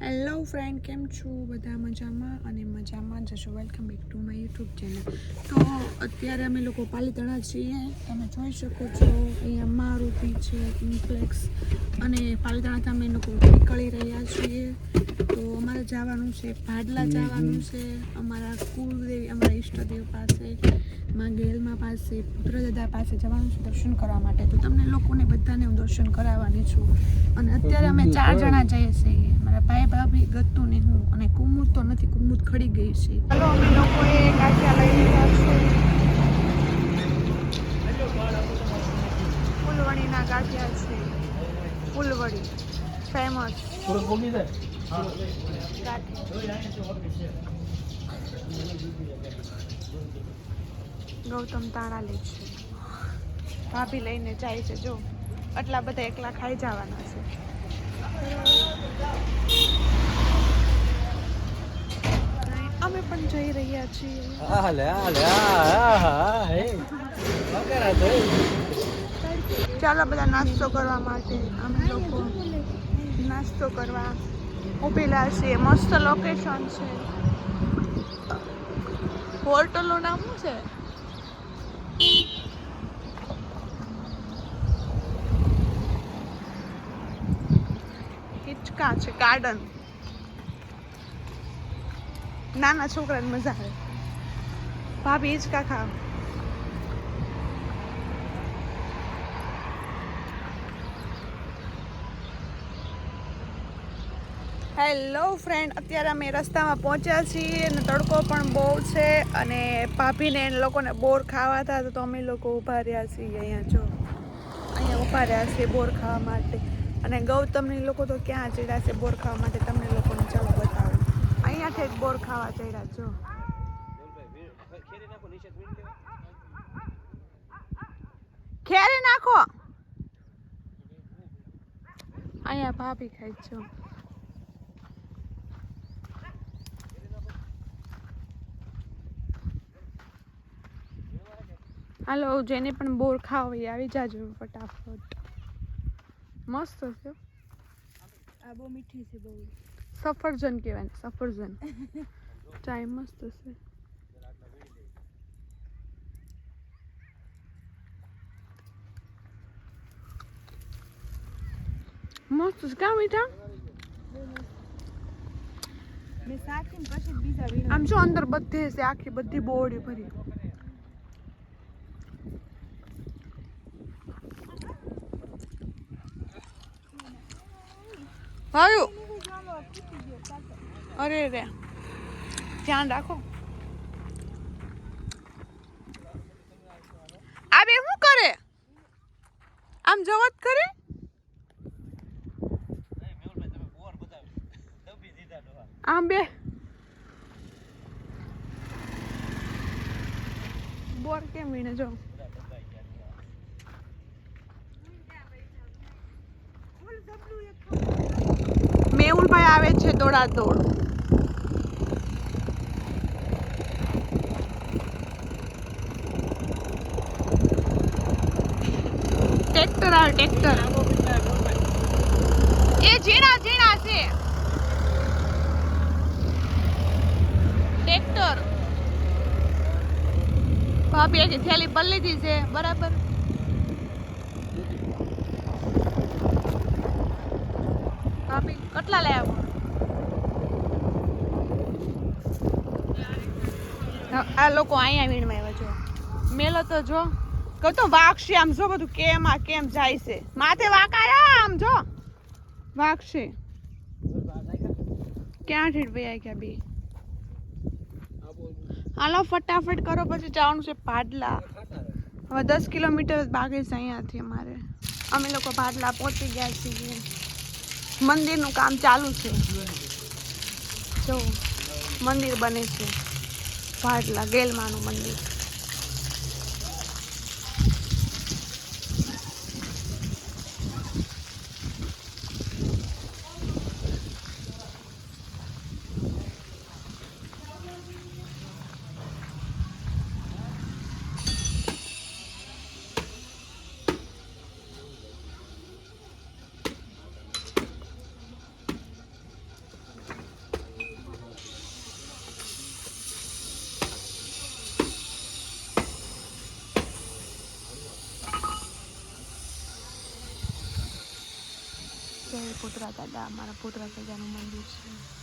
Hello friend કેમ છો? બધા મજામાં અને મજામાં જશો welcome back to my YouTube channel તો અત્યારે અમે લોકો પાલીતાણા છીએ. તમે જોઈ શકો છો, અહીંયા મારુતિ છે ઇમ્પ્લેક્સ અને પાલીતાણાથી અમે લોકો નીકળી રહ્યા છીએ. તો અમારે જવાનું છે ભાડલા જવાનું છે અમારા કુળદેવી અમારા ઈષ્ટદેવ પાસે માં ગેલમાં પાસે પુત્રદાદા પાસે જવાનું છે દર્શન કરવા માટે. તો તમને લોકોને બધાને હું દર્શન કરાવવાની છું. અને અત્યારે અમે ચાર જણા જઈએ છીએ. મારા ભાઈ ભાભી ગત્તુ ને હું. અને કુમુદ તો નથી કુમુદ ખડી ગઈ છે. ચાલો અમે લોકોએ ગાંઠિયા લઈ લીધા છે. ફૂલવણીના ગાંઠિયા છે. ફૂલવડી. ફેમસ ગૌતમ તાળા લે છે. ભાભી લઈને જાય છે જો. આટલા બધા એકલા ખાઈ જવાના છે. અમે પણ જઈ રહ્યા છીએ. ચાલો બધા નાસ્તો કરવા માટે અમે લોકો નાસ્તો કરવા ઊભેલા છે, મસ્ત લોકેશન છે. હોટલનું નામ શું છે? હિચકા છે ગાર્ડન નાના છોકરાને મજા આવે. ભાભી હિચકા ખાવ. હેલો ફ્રેન્ડ અત્યારે અમે રસ્તામાં પહોંચ્યા છીએ અને તડકો પણ બહુ છે અને ભાભીને એ લોકોને બોર ખાવા હતા તો અમે લોકો ઊભા રહ્યા છીએ અહીંયા, જો. અહીંયા ઊભા રહ્યા છીએ બોર ખાવા માટે. અને ગૌતમની લોકો તો ક્યાં ચડ્યા છે બોર ખાવા માટે તમને લોકોને ચાલો બતાવું. અહીંયાથી જ બોર ખાવા ચડ્યા, જો. ખેરી નાખો. અહીંયા ભાભી ખાય છો હાલો જેને પણ બોર ખાવ એ આવી જાજો ફટાફટ. મસ્ત છે. આ બહુ મીઠી છે બહુ. સફરજન કહેવાય સફરજન. ચાય મસ્ત છે. મસ્ત છે. કાં મીઠા? આમ જો અંદર બધી છે આખી બધી બોડી ભરી. આવ્યું અરે રે ધ્યાન રાખો. આ બે શું કરે? આમ જવત કરે? આમ બે. બોર કેમ વીણે જો? મેહુલભાઈ આવે છે દોડા દોડ ટ્રેક્ટર આવે, ટ્રેક્ટર. એ ઝીણા ઝીણા છે. ટ્રેક્ટર. ભાભી એક થેલી પલ્લીથી છે, બરાબર ભાભી કેટલા લઈ આવો આ લોકો અહીંયા વીણમાં આવ્યા જો મેલો તો જો, કહું તો વાગશે આમ જો બધું કેમ, આ કેમ જાય છે. માથે વાકાયા આમ જો. વાગશે ક્યાં ઠેઠ ભાઈ ગયા બી? હાલો, ફટાફટ કરો, પછી જવાનું છે પાડલા હવે દસ કિલોમીટર બાકી છે અહીંયાથી અમારે. અમે લોકો પાડલા પહોંચી ગયા છીએ. મંદિરનું કામ ચાલુ છે. જો, મંદિર બને છે. પાડલા ગેલમાનું મંદિર ભૂતરા દાદા અમારા પોતરા દાદાનું મંદિર છે.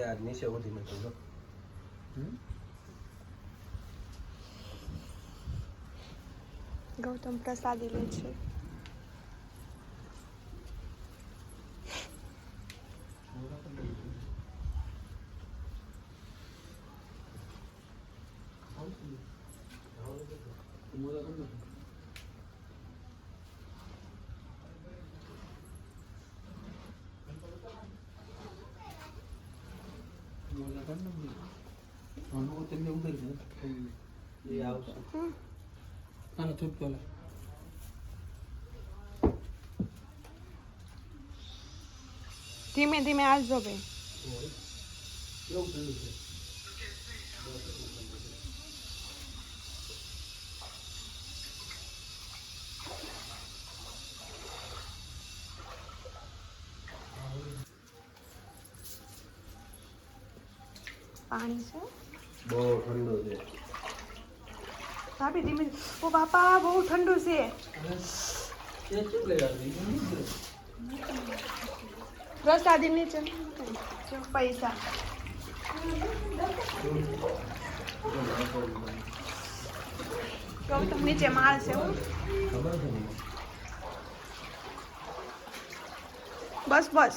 યાર નીચે ઉધી મેં કહ્યું ગૌતમ પ્રસાદી લે છે. એ આવશે ધીમે ધીમે આવજો ભાઈ કેવું ઠંડુ છે? પાણી છે? બહુ ઠંડુ છે. ભાભી ધીમે ઓ બાપા બહુ ઠંડુ છે. પ્રસાદી નીચે છે. પૈસા. માળ છે હો. છે બસ બસ.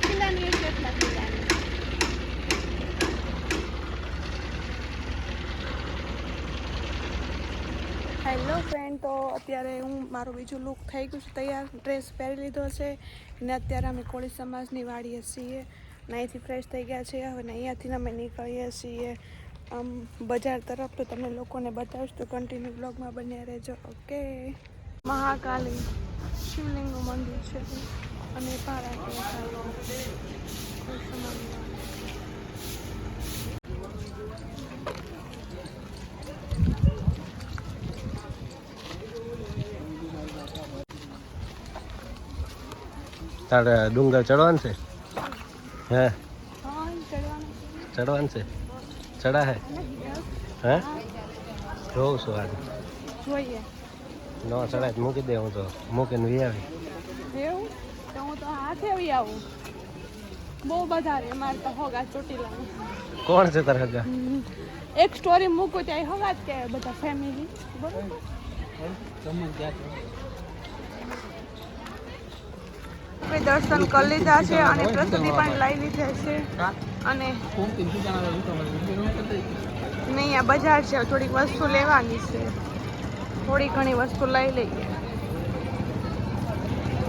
કિલ્લાની હેલો ફ્રેન્ડ તો અત્યારે હું મારું બીજું લુક થઈ ગયું છે, તૈયાર ડ્રેસ પહેરી લીધો છે. ને અત્યારે અમે કોળી સમાજની વાડીએ છીએ. ને અહીંથી ફ્રેશ થઈ ગયા છીએ. હવે ને અહીંયાથી અમે નીકળીએ છીએ. આમ બજાર તરફ તો તમને લોકોને બતાવીશ તો કન્ટિન્યુ બ્લોગમાં બન્યા રહેજો. ઓકે મહાકાલી શિવલિંગનું મંદિર છે અને પારા તારે ડુંગર ચડવાનું છે? હે? ચડવાનું છે? ચડા હે? હે? જોઉં છું આજે. જોઈએ. ન ચડાય મૂકી દે હું તો. મૂકીને વી આવી. એવું? તો હું તો હાથે આવી આવું. બહુ બધા રે મારે તો હોગા ચોટીલા કોણ છે તારા હગા? એક સ્ટોરી મૂકું ત્યાં હોગા જ કે બધા ફેમિલી બરોબર? આપણે દર્શન કરી લીધા છે અને પ્રસ્તુતિ પણ લઈ લીધા છે અને નહીં આ બજાર છે થોડીક વસ્તુ લેવાની છે. થોડી ઘણી વસ્તુ લઈ લઈએ.